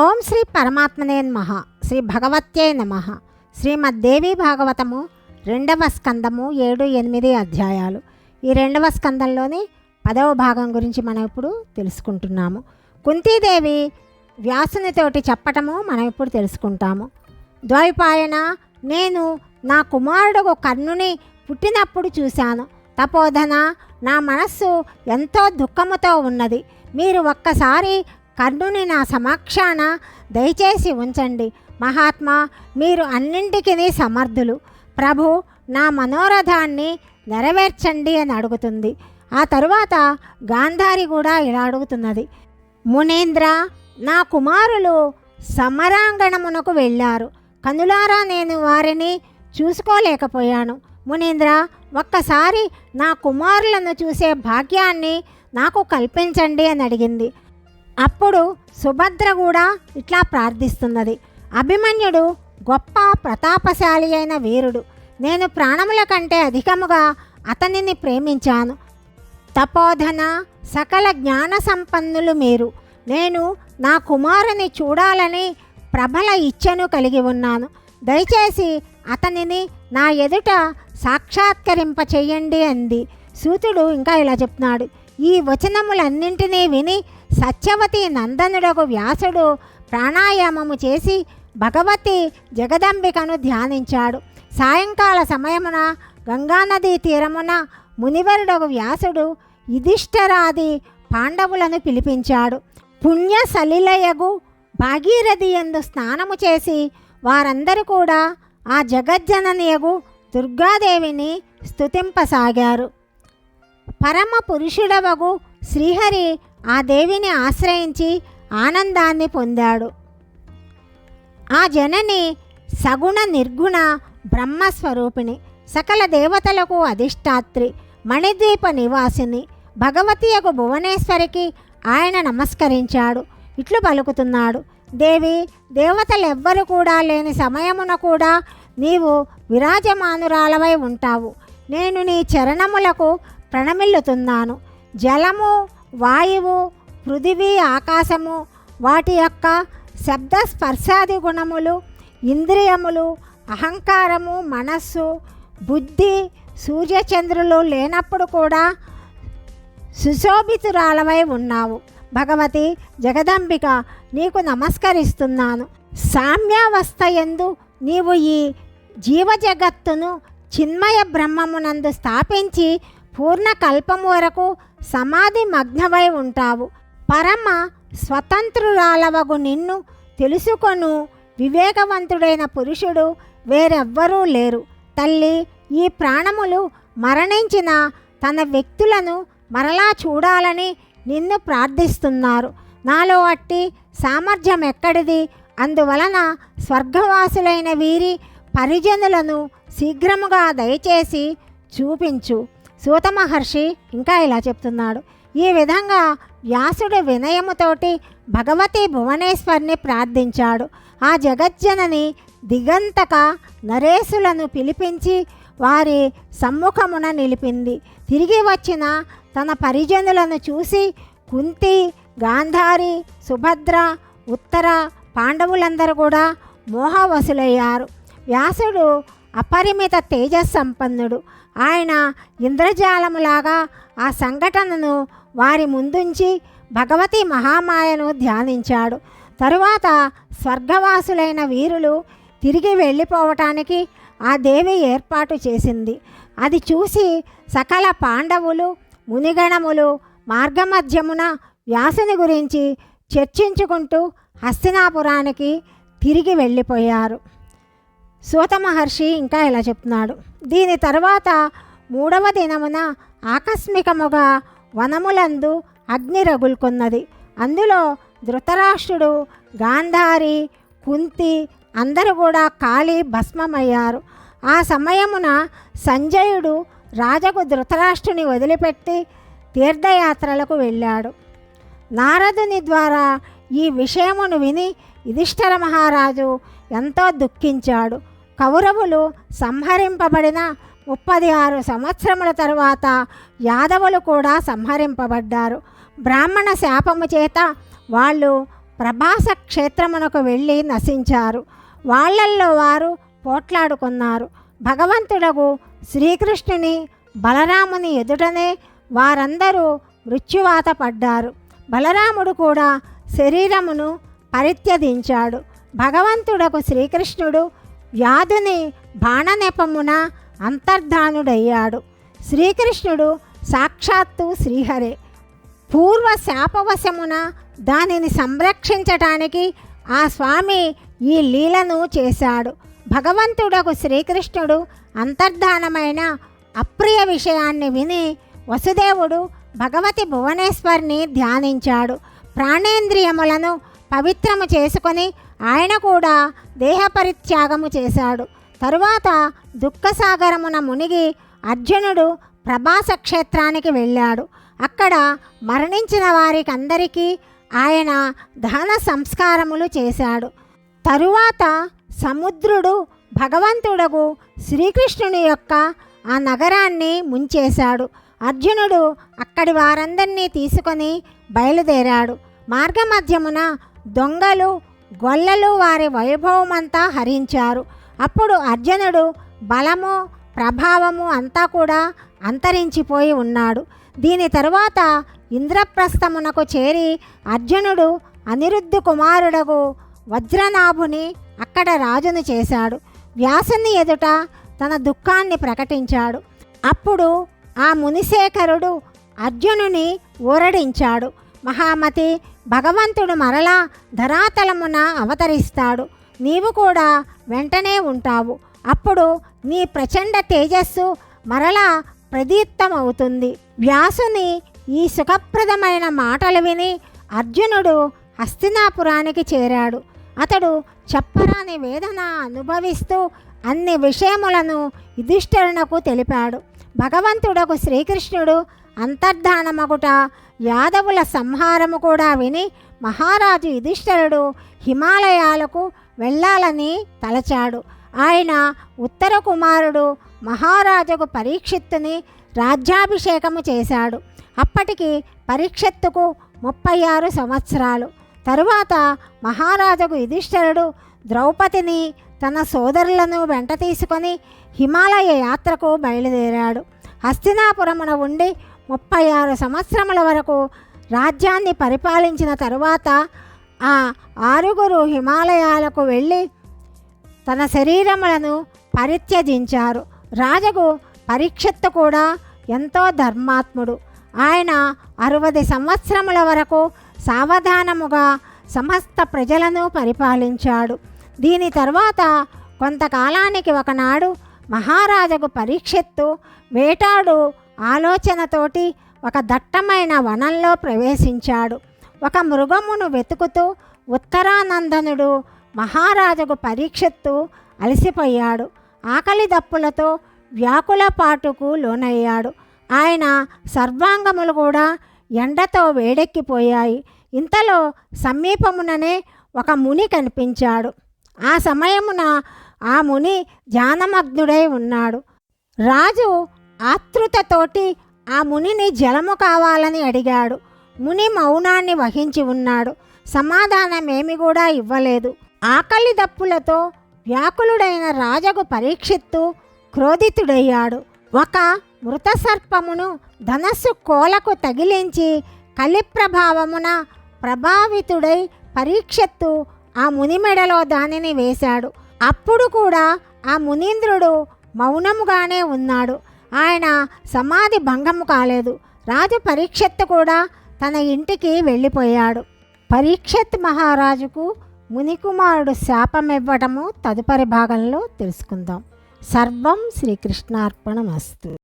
ఓం శ్రీ పరమాత్మనే నమః. శ్రీ భగవత్యే నమ. శ్రీమద్దేవి భాగవతము రెండవ స్కందము ఏడు ఎనిమిది అధ్యాయాలు. ఈ రెండవ స్కందంలోని పదవ భాగం గురించి మనం ఇప్పుడు తెలుసుకుంటున్నాము. కుంతీదేవి వ్యాసునితోటి చెప్పటము మనం ఇప్పుడు తెలుసుకుంటాము. ద్వైపాయన నేను నా కుమారుడు కర్ణుని పుట్టినప్పుడు చూశాను. తపోధన నా మనస్సు ఎంతో దుఃఖముతో ఉన్నది. మీరు ఒక్కసారి కర్ణుని నా సమక్షాన దయచేసి ఉంచండి. మహాత్మా మీరు అన్నింటికీ సమర్థులు. ప్రభు నా మనోరథాన్ని నెరవేర్చండి అని అడుగుతుంది. ఆ తరువాత గాంధారి కూడా ఇలా అడుగుతున్నది. మునేంద్ర నా కుమారులు సమరాంగణమునకు వెళ్ళారు. కనులారా నేను వారిని చూసుకోలేకపోయాను. మునీంద్ర ఒక్కసారి నా కుమారులను చూసే భాగ్యాన్ని నాకు కల్పించండి అని అడిగింది. అప్పుడు సుభద్ర కూడా ఇట్లా ప్రార్థిస్తున్నది. అభిమన్యుడు గొప్ప ప్రతాపశాలి అయిన వీరుడు. నేను ప్రాణముల కంటే అధికముగా అతనిని ప్రేమించాను. తపోధన సకల జ్ఞాన సంపన్నులు మీరు. నేను నా కుమారుని చూడాలని ప్రబల ఇచ్చను కలిగి ఉన్నాను. దయచేసి అతనిని నా ఎదుట సాక్షాత్కరింప చెయ్యండి అంది. సూతుడు ఇంకా ఇలా చెప్తున్నాడు ఈ వచనములన్నింటినీ విని సత్యవతి నందనుడకు వ్యాసుడు ప్రాణాయామము చేసి భగవతి జగదంబికను ధ్యానించాడు. సాయంకాల సమయమున గంగానదీ తీరమున మునివరుడకు వ్యాసుడు యుధిష్ఠరాది పాండవులను పిలిపించాడు. పుణ్య సలిలయగు భాగీరథి ఎందు స్నానము చేసి వారందరూ కూడా ఆ జగజ్జననియగు దుర్గాదేవిని స్తుతింపసాగారు. పరమ పురుషుడవగు శ్రీహరి ఆ దేవిని ఆశ్రయించి ఆనందాన్ని పొందాడు. ఆ జనని సగుణ నిర్గుణ బ్రహ్మస్వరూపిణి సకల దేవతలకు అధిష్టాత్రి మణిద్వీప నివాసిని భగవతి యొక్క భువనేశ్వరికి ఆయన నమస్కరించాడు. ఇట్లు పలుకుతున్నాడు. దేవి దేవతలెవ్వరు కూడా లేని సమయమున కూడా నీవు విరాజమానురాలవై ఉంటావు. నేను నీ చరణములకు ప్రణమిల్లుతున్నాను. జలము వాయువు పృథివీ ఆకాశము వాటి యొక్క శబ్ద స్పర్శాది గుణములు ఇంద్రియములు అహంకారము మనస్సు బుద్ధి సూర్యచంద్రులు లేనప్పుడు కూడా సుశోభితురాలవై ఉన్నావు. భగవతి జగదంబిక నీకు నమస్కరిస్తున్నాను. సామ్యావస్థ ఎందు నీవు ఈ జీవజగత్తును చిన్మయ బ్రహ్మమునందు స్థాపించి పూర్ణ కల్పము వరకు సమాధి మగ్నమై ఉంటావు. పరమ స్వతంత్రురాలవగు నిన్ను తెలుసుకొను. వివేకవంతుడైన పురుషుడు వేరెవ్వరూ లేరు. తల్లి ఈ ప్రాణములు మరణించిన తన వ్యక్తులను మరలా చూడాలని నిన్ను ప్రార్థిస్తున్నారు. నాలో అట్టి సామర్థ్యం ఎక్కడిది? అందువలన స్వర్గవాసులైన వీరి పరిజనులను శీఘ్రముగా దయచేసి చూపించు. సూత మహర్షి ఇంకా ఇలా చెప్తున్నాడు. ఈ విధంగా వ్యాసుడు వినయముతోటి భగవతి భువనేశ్వర్ని ప్రార్థించాడు. ఆ జగజ్జనని దిగంతక నరేసులను పిలిపించి వారి సమ్ముఖమున నిలిపింది. తిరిగి వచ్చిన తన పరిజనులను చూసి కుంతి గాంధారి సుభద్ర ఉత్తర పాండవులందరూ కూడా మోహవశులయ్యారు. వ్యాసుడు అపరిమిత తేజస్సంపన్నుడు ఆయన ఇంద్రజాలములాగా ఆ సంఘటనను వారి ముందుంచి భగవతి మహామాయను ధ్యానించాడు. తరువాత స్వర్గవాసులైన వీరులు తిరిగి వెళ్ళిపోవటానికి ఆ దేవి ఏర్పాటు చేసింది. అది చూసి సకల పాండవులు మునిగణములు మార్గమధ్యమున వ్యాసుని గురించి చర్చించుకుంటూ హస్తినాపురానికి తిరిగి వెళ్ళిపోయారు. సూత మహర్షి ఇంకా ఇలా చెప్తున్నాడు? దీని తర్వాత మూడవ దినమున ఆకస్మికముగా వనములందు అగ్ని రగులుకున్నది. అందులో ధృతరాష్ట్రుడు గాంధారి కుంతి అందరూ కూడా కాలి భస్మమయ్యారు. ఆ సమయమున సంజయుడు రాజకు ధృతరాష్ట్రుని వదిలిపెట్టి తీర్థయాత్రలకు వెళ్ళాడు. నారదుని ద్వారా ఈ విషయమును విని యుధిష్ఠర మహారాజు ఎంతో దుఃఖించాడు. కౌరవులు సంహరింపబడిన ముప్పది ఆరు సంవత్సరముల తరువాత యాదవులు కూడా సంహరింపబడ్డారు. బ్రాహ్మణ శాపము చేత వాళ్ళు ప్రభాస క్షేత్రమునకు వెళ్ళి నశించారు. వాళ్ళల్లో వారు పోట్లాడుకున్నారు. భగవంతుడగు శ్రీకృష్ణుని బలరాముని ఎదుటనే వారందరూ మృత్యువాత పడ్డారు. బలరాముడు కూడా శరీరమును పరిత్యదించాడు భగవంతుడకు శ్రీకృష్ణుడు వ్యాధుని బాణనెపమున అంతర్ధానుడయ్యాడు. శ్రీకృష్ణుడు సాక్షాత్తు శ్రీహరే. పూర్వ శాపవశమున దానిని సంరక్షించటానికి ఆ స్వామి ఈ లీలను చేశాడు. భగవంతుడకు శ్రీకృష్ణుడు అంతర్ధానమైన అప్రియ విషయాన్ని విని వసుదేవుడు భగవతి భువనేశ్వర్ని ధ్యానించాడు. ప్రాణేంద్రియములను పవిత్రము చేసుకొని ఆయన కూడా దేహపరిత్యాగము చేశాడు. తరువాత దుఃఖసాగరమున మునిగి అర్జునుడు ప్రభాస క్షేత్రానికి వెళ్ళాడు. అక్కడ మరణించిన వారికి అందరికీ ఆయన దహన సంస్కారములు చేశాడు. తరువాత సముద్రుడు భగవంతుడగు శ్రీకృష్ణుని యొక్క ఆ నగరాన్ని ముంచేశాడు. అర్జునుడు అక్కడి వారందరినీ తీసుకొని బయలుదేరాడు. మార్గమధ్యమున దొంగలు గొల్లలు వారి వైభవమంతా హరించారు. అప్పుడు అర్జునుడు బలము ప్రభావము అంతా కూడా అంతరించిపోయి ఉన్నాడు. దీని తరువాత ఇంద్రప్రస్థమునకు చేరి అర్జునుడు అనిరుద్ధు కుమారుడకు వజ్రనాభుని అక్కడ రాజును చేశాడు. వ్యాసుని ఎదుట తన దుఃఖాన్ని ప్రకటించాడు. అప్పుడు ఆ మునిశేఖరుడు అర్జునుని ఊరడించాడు మహామతి భగవంతుడు మరలా ధరాతలమున అవతరిస్తాడు. నీవు కూడా వెంటనే ఉంటావు. అప్పుడు నీ ప్రచండ తేజస్సు మరలా ప్రదీప్తమవుతుంది. వ్యాసుని ఈ సుఖప్రదమైన మాటలు విని అర్జునుడు హస్తినాపురానికి చేరాడు. అతడు చెప్పరాని వేదన అనుభవిస్తూ అన్ని విషయములను యుధిష్ఠరునకు తెలిపాడు. భగవంతుడకు శ్రీకృష్ణుడు అంతర్ధానమగుట యాదవుల సంహారము కూడా విని మహారాజు యుధిష్ఠరుడు హిమాలయాలకు వెళ్ళాలని తలచాడు. ఆయన ఉత్తర కుమారుడు మహారాజుకు పరీక్షిత్తుని రాజ్యాభిషేకము చేశాడు. అప్పటికి పరీక్షత్తుకు ముప్పై ఆరు సంవత్సరాలు. తరువాత మహారాజుకు యుధిష్ఠరుడు ద్రౌపదిని తన సోదరులను వెంట తీసుకొని హిమాలయ యాత్రకు బయలుదేరాడు. హస్తినాపురమున ఉండి ముప్పై ఆరు సంవత్సరముల వరకు రాజ్యాన్ని పరిపాలించిన తరువాత ఆ ఆరుగురు హిమాలయాలకు వెళ్ళి తన శరీరములను పరిత్యజించారు. రాజగు పరీక్షత్తు కూడా ఎంతో ధర్మాత్ముడు. ఆయన అరవది సంవత్సరముల వరకు సావధానముగా సమస్త ప్రజలను పరిపాలించాడు. దీని తర్వాత కొంతకాలానికి ఒకనాడు మహారాజుకు పరీక్షత్తు వేటాడు ఆలోచనతోటి ఒక దట్టమైన వనంలో ప్రవేశించాడు. ఒక మృగమును వెతుకుతూ ఉత్తరానందనుడు మహారాజుకు పరీక్షత్తు అలసిపోయాడు. ఆకలి దప్పులతో వ్యాకుల పాటుకు లోనయ్యాడు. ఆయన సర్వాంగములు కూడా ఎండతో వేడెక్కిపోయాయి. ఇంతలో సమీపముననే ఒక ముని కనిపించాడు. ఆ సమయమున ఆ ముని ధ్యానమగ్నుడై ఉన్నాడు. రాజు ఆతృతతోటి ఆ మునిని జలము కావాలని అడిగాడు. ముని మౌనాన్ని వహించి ఉన్నాడు. సమాధానమేమి కూడా ఇవ్వలేదు. ఆకలి దప్పులతో వ్యాకులుడైన రాజగు పరీక్షిత్తు క్రోధితుడయ్యాడు. ఒక మృత సర్పమును ధనస్సు కోలకు తగిలించి కలిప్రభావమున ప్రభావితుడై పరీక్షత్తు ఆ ముని మెడలో దానిని వేశాడు. అప్పుడు కూడా ఆ మునీంద్రుడు మౌనముగానే ఉన్నాడు. ఆయన సమాధి భంగము కాలేదు. రాజు పరీక్షత్తు కూడా తన ఇంటికి వెళ్ళిపోయాడు. పరీక్షత్ మహారాజుకు మునికుమారుడు శాపం ఇవ్వటము తదుపరి భాగంలో తెలుసుకుందాం. సర్వం శ్రీకృష్ణార్పణమస్తు.